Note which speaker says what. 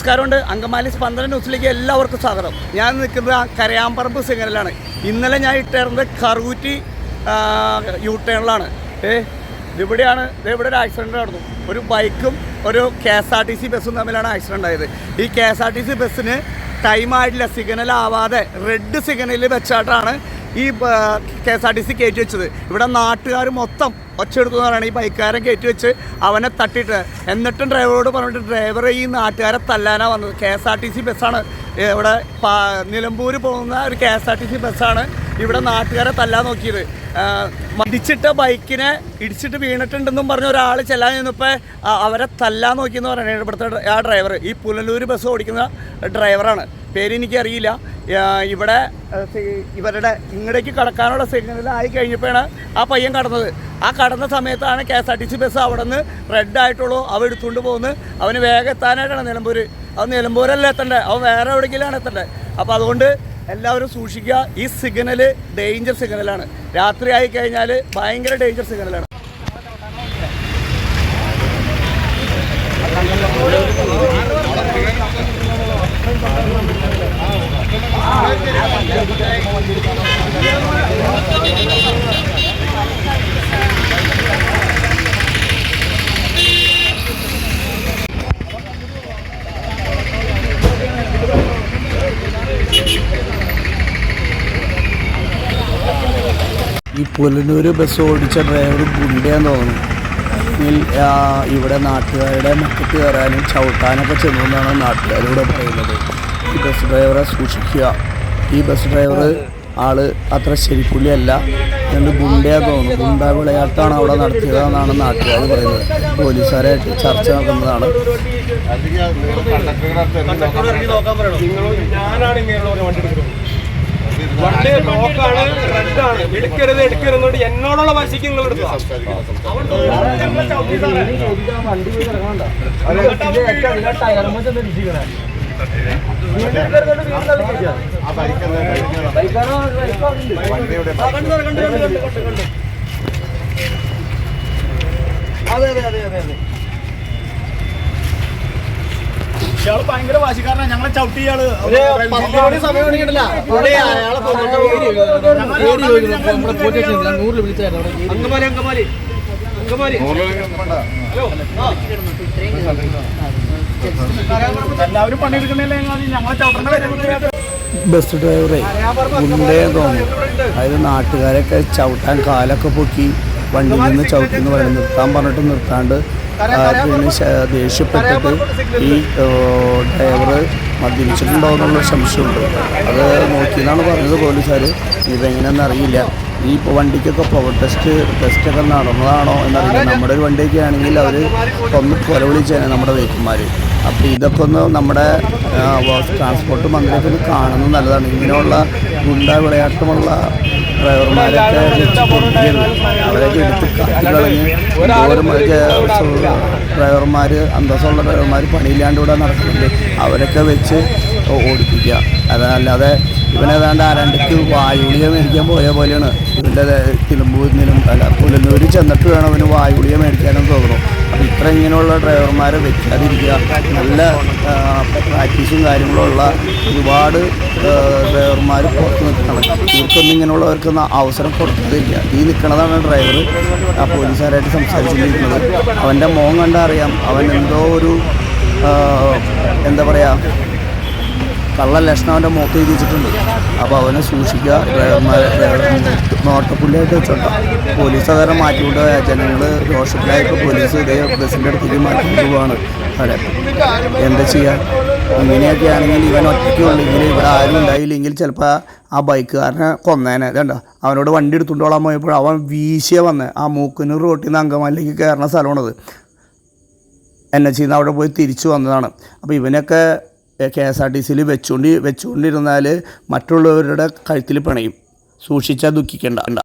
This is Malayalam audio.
Speaker 1: നമസ്കാരമുണ്ട്. അങ്കമാലി സ്പന്ദന ന്യൂസിലേക്ക് എല്ലാവർക്കും സ്വാഗതം. ഞാൻ നിൽക്കുന്നത് കരയാമ്പറമ്പ് സിഗ്നലാണ് ഇന്നലെ ഞാൻ ഇട്ടേർന്നത് കറൂറ്റി യു ടേണിലാണ്. ഏ ഇവിടെയാണ് ഇവിടെ ഒരു ആക്സിഡന്റ് നടന്നു. ഒരു ബൈക്കും ഒരു K S R T C ബസ്സും തമ്മിലാണ് ആക്സിഡന്റ് ആയത് ഈ K S R T C ബസ്സിന് ടൈം ആയിട്ടില്ല. സിഗ്നൽ ആവാതെ റെഡ് സിഗ്നലിൽ വെച്ചായിട്ടാണ് ഈ K S R T C കയറ്റി വെച്ചത്. ഇവിടെ നാട്ടുകാർ മൊത്തം ഒച്ചയെടുത്തു എന്ന് പറയുന്നത് ഈ ബൈക്കുകാരൻ കയറ്റി വെച്ച് അവനെ തട്ടിയിട്ട്. എന്നിട്ടും ഡ്രൈവറോട് പറഞ്ഞിട്ട് ഡ്രൈവർ ഈ നാട്ടുകാരെ തല്ലാനാണ് വന്നത്. K S R T C ബസ്സാണ്. ഇവിടെ നിലമ്പൂർ പോകുന്ന ഒരു K S R T C ബസ്സാണ്. ഇവിടെ നാട്ടുകാരെ തല്ലാൻ നോക്കിയത്. ആ, മടിച്ചിട്ട ബൈക്കിനെ ഇടിച്ചിട്ട് വീണിട്ടുണ്ടെന്നും പറഞ്ഞ ഒരാൾ ചെല്ലാൻ നിന്നപ്പോൾ അവരെ തല്ലാൻ നോക്കിയെന്ന് പറയുന്നത് ഇവിടുത്തെ ആ ഡ്രൈവർ. ഈ പുനലൂർ ബസ് ഓടിക്കുന്ന ഡ്രൈവറാണ്. പേര് എനിക്കറിയില്ല ആ, ഇവിടെ ഇവരുടെ ഇങ്ങടേക്ക് കടക്കാനുള്ള സിഗ്നൽ ആയി കഴിഞ്ഞപ്പോഴാണ് ആ പയ്യൻ കടന്നത്. ആ കടന്ന സമയത്താണ് K S R T C bus അവിടെ നിന്ന് റെഡ് ആയിട്ടുള്ളൂ അവ എടുത്തുകൊണ്ട് പോകുന്നത്. അവന് വേഗം എത്താനായിട്ടാണ് നിലമ്പൂർ അവൻ നിലമ്പൂരല്ല എത്തണ്ടേ? അവൻ വേറെ എവിടെയെങ്കിലാണ് എത്തണ്ടേ? അപ്പോൾ അതുകൊണ്ട് എല്ലാവരും സൂക്ഷിക്കുക. ഈ സിഗ്നൽ ഡേഞ്ചർ സിഗ്നലാണ് രാത്രി ആയി കഴിഞ്ഞാൽ ഭയങ്കര ഡേഞ്ചർ സിഗ്നലാണ്
Speaker 2: ഈ പുലനൂര് ബസ് ഓടിച്ച ഡ്രൈവർ ഗുണ്ടയാന്ന് തോന്നുന്നു. ഇവിടെ നാട്ടുകാരുടെ മക്കത്ത് കയറാനും ചവിട്ടാനൊക്കെ ചെന്നു എന്നാണ് നാട്ടുകാരിവിടെ പറയുന്നത്. ഈ ബസ് ഡ്രൈവറെ സൂക്ഷിക്കുക. ഈ ബസ് ഡ്രൈവർ ആൾ അത്ര ശരിപ്പുള്ളിയല്ല രണ്ട് ഗുണ്ടയാ തോന്നുന്നു. ഗുണ്ട വിളയാട്ടാണ് അവിടെ നടത്തിയതെന്നാണ് നാട്ടുകാർ പറയുന്നത്. പോലീസുകാരായിട്ട് ചർച്ച നടക്കുന്നതാണ്.
Speaker 3: ഞാനാണ് വണ്ടി ലോക്കാണ് റെഡാണ്. എടുക്കരുത് എടുക്കരുത് എന്നോടുള്ള വശിക്ക് നിങ്ങൾ അതെ അതെ അതെ അതെ അതെ.
Speaker 4: ഇയാൾ ഭയങ്കര വാശിക്കാരനാണ് ഞങ്ങളെ ചവിട്ടി
Speaker 3: ഇയാൾ. അങ്കമാലി അങ്കമാലി. അങ്കമാലി.
Speaker 4: എല്ലാവരും പണിയെടുക്കണല്ലേ ഞങ്ങളെ? ചവിട്ടേണ്ട
Speaker 2: ബസ് ഡ്രൈവറെ ഉണ്ടേ തോന്നുന്നു. അതായത് നാട്ടുകാരൊക്കെ ചവിട്ടാൻ കാലൊക്കെ പൊക്കി വണ്ടിയിൽ നിന്ന് ചവിട്ടി എന്ന് പറയുന്നത് നിർത്താൻ പറഞ്ഞിട്ട് നിർത്താണ്ട് പിന്നെ ദേഷ്യപ്പെട്ടിട്ട് ഈ ഡ്രൈവർ മദ്യപിച്ചിട്ടുണ്ടോ എന്നുള്ള സംശയമുണ്ട്. അത് നോക്കിയെന്നാണ് പറഞ്ഞത് പോലീസുകാർ ഇതെങ്ങനെയാണെന്ന് അറിയില്ല. ഈ ഇപ്പോൾ വണ്ടിക്കൊക്കെ പവർ ടെസ്റ്റ് ടെസ്റ്റൊക്കെ നടന്നതാണോ എന്നറിയില്ല. നമ്മുടെ ഒരു വണ്ടിയൊക്കെ ആണെങ്കിൽ അവർ ഒന്ന് കൊല നമ്മുടെ വൈക്കുമാർ അപ്പോൾ ഇതൊക്കെ ഒന്ന് നമ്മുടെ ട്രാൻസ്പോർട്ട് മന്ത്രിയൊക്കെ ഒന്ന് കാണുന്നത് നല്ലതാണ്. ഇങ്ങനെയുള്ള ഗുണ്ട വിളയാട്ടമുള്ള ഡ്രൈവർമാരൊക്കെ അവരൊക്കെ എടുത്ത് കത്തിക്കളഞ്ഞ് ഡ്രൈവർമാർ അന്തസ്സുള്ള ഡ്രൈവർമാർ പണിയില്ലാണ്ട് ഇവിടെ നടക്കുന്നുണ്ട്. അവരൊക്കെ വെച്ച് ഓടിപ്പിക്കുക. അതല്ലാതെ ഇവനേതാണ്ട് ആരണ്ടിക്ക് വായുളിക മേടിക്കാൻ പോയ പോലെയാണ്. ഇവന്റെ തിരുമ്പൂരിനും അല്ല പുലന്നൂരിൽ ചെന്നിട്ട് വേണം അവന് വായുളിക മേടിക്കാനും തോന്നുന്നു. അപ്പം ഇത്ര ഇങ്ങനെയുള്ള ഡ്രൈവർമാരെ വെക്കാതിരിക്കുക. നല്ല പ്രാക്ടീസും കാര്യങ്ങളും ഉള്ള ഒരുപാട് ഡ്രൈവർമാർ പുറത്ത് നിൽക്കണം ഇവർക്കൊന്നും ഇങ്ങനെയുള്ളവർക്കൊന്നും അവസരം കൊടുത്തതില്ല ഈ നിൽക്കണതാണ് ഡ്രൈവർ ആ പോലീസുകാരായിട്ട് സംസാരിച്ചിരിക്കുന്നത് അവന്റെ മോൻ കണ്ടാൽ അറിയാം. അവൻ എന്തോ ഒരു എന്താ പറയുക കള്ള ലക്ഷണം അവന്റെ മുഖത്ത് എഴുതി വെച്ചിട്ടുണ്ട്. അപ്പോൾ അവനെ സൂക്ഷിക്കുക. നോട്ടപ്പുള്ളിയായിട്ട് വെച്ചോട്ടോ. പോലീസ് അവരെ മാറ്റിക്കൊണ്ട് ജനങ്ങൾ രോഷത്തിലായപ്പോൾ പോലീസ് ഇതേ ബസ്സിന്റെ അടുത്തേക്ക് മാറ്റിക്കൊണ്ട് പോവാണ്. അവരെ എന്താ ചെയ്യുക ഇങ്ങനെയൊക്കെ ആണെങ്കിൽ ഇവൻ ഒറ്റയ്ക്ക് ഉള്ളെങ്കിൽ ഇവിടെ ആരും ഉണ്ടായില്ലെങ്കിൽ ചിലപ്പോൾ ആ ബൈക്കുകാരനെ കൊന്നേനെ. ഇതുണ്ടോ അവനോട് വണ്ടി എടുത്തുകൊണ്ടോളാൻ പോയപ്പോൾ അവൻ വീശിയ വന്നത് ആ മൂക്കിന് റോട്ടിൽ നിന്ന് അങ്കമാലിലേക്ക് കയറുന്ന സ്ഥലമാണത്. എൻ എച്ച് നിന്ന് അവിടെ പോയി തിരിച്ചു വന്നതാണ്. അപ്പോൾ ഇവനൊക്കെ കെ എസ് ആർ ടി സിയിൽ വെച്ചുകൊണ്ട് വെച്ചുകൊണ്ടിരുന്നാൽ മറ്റുള്ളവരുടെ കഴുത്തിൽ പണയും. സൂക്ഷിച്ചാൽ ദുഃഖിക്കേണ്ട.